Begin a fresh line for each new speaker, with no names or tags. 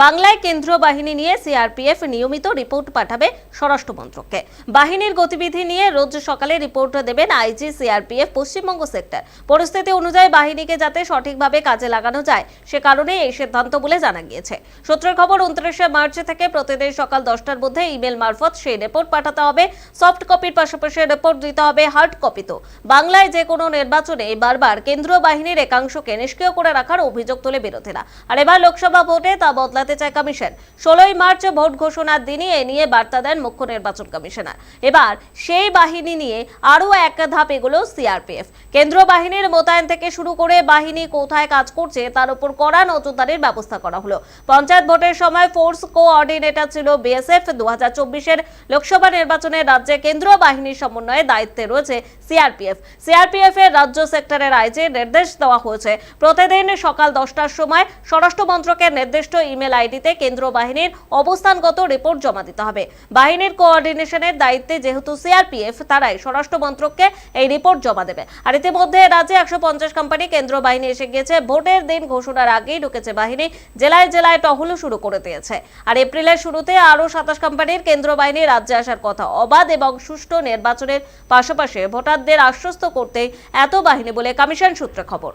বাংলায় কেন্দ্রীয় বাহিনী নিয়ে সিআরপিএফ নিয়মিত রিপোর্ট পাঠাবে স্বরাষ্ট্র মন্ত্রককে বাহিনীর গতিবিধি নিয়ে রোজ সকালে রিপোর্ট দেবেন আইজি সিআরপিএফ পশ্চিমবঙ্গ সেক্টর। পরিস্থিতি অনুযায়ী বাহিনীকে যাতে সঠিকভাবে কাজে লাগানো যায়, সে কারণে এই সিদ্ধান্ত বলে জানা গিয়েছে। সূত্রের খবর, উনত্রিশে মার্চ থেকে প্রতিদিন সকাল দশটার মধ্যে ইমেল মারফত সেই রিপোর্ট পাঠাতে হবে। সফট কপির পাশাপাশি রিপোর্ট দিতে হবে হার্ড কপি তো। বাংলায় যে কোনো নির্বাচনে বারবার কেন্দ্রীয় বাহিনীর একাংশকে নিষ্ক্রিয় করে রাখার অভিযোগ তোলে বিরোধীরা। আর এবার লোকসভা ভোটে তা বদলাতে চায় কমিশন। ষোলোই মার্চ ভোট ঘোষণার দিনই এ নিয়ে বার্তা দেন মুখ্য নির্বাচন কমিশনার। এবার সেই বাহিনী নিয়ে আরও এক ধাপ এগুলো সিআরপিএফ। কেন্দ্রীয় বাহিনীর মোতায়েন থেকে শুরু করে বাহিনী কোথায় কাজ করছে তার উপর কড়া নজরদারির ব্যবস্থা করা হলো। পঞ্চায়েত ভোটের সময় ফোর্স কোঅর্ডিনেটর ছিল বিএসএফ। দু হাজার লোকসভা নির্বাচনে রাজ্যে কেন্দ্রীয় বাহিনীর সমন্বয়ে দায়িত্বে রয়েছে সিআরপিএফ। সিআরপিএফ এর রাজ্য সেক্টরের আইজে নির্দেশ দেওয়া হয়েছে। প্রতিদিন সকাল দশটার সময় স্বরাষ্ট্র মন্ত্রকের নির্দিষ্ট ইমেল আইডিতে কেন্দ্র বাহিনীর অবস্থানগত রিপোর্ট জমা দিতে হবে। বাহিনীর কোঅর্ডিনেশনের দায়িত্বে যেহেতু সিআরপিএফ, তারাই স্বরাষ্ট্র মন্ত্রককে এই রিপোর্ট জমা দেবে। আর ইতিমধ্যে রাজ্যে একশো পঞ্চাশ কোম্পানি কেন্দ্র বাহিনী এসে গিয়েছে। ভোটের দিন ঘোষণার আগেই ঢুকেছে বাহিনী, জেলায় জেলায় টহলও শুরু করে দিয়েছে। আর এপ্রিলের শুরুতে আরও সাতাশ কোম্পানির কেন্দ্র বাহিনী রাজ্যে আসার কথা। অবাধ এবং সুষ্ঠু নির্বাচনের পাশাপাশি ভোটারদের আশ্বস্ত করতে এত বাহিনী বলে কমিশন সূত্রে খবর।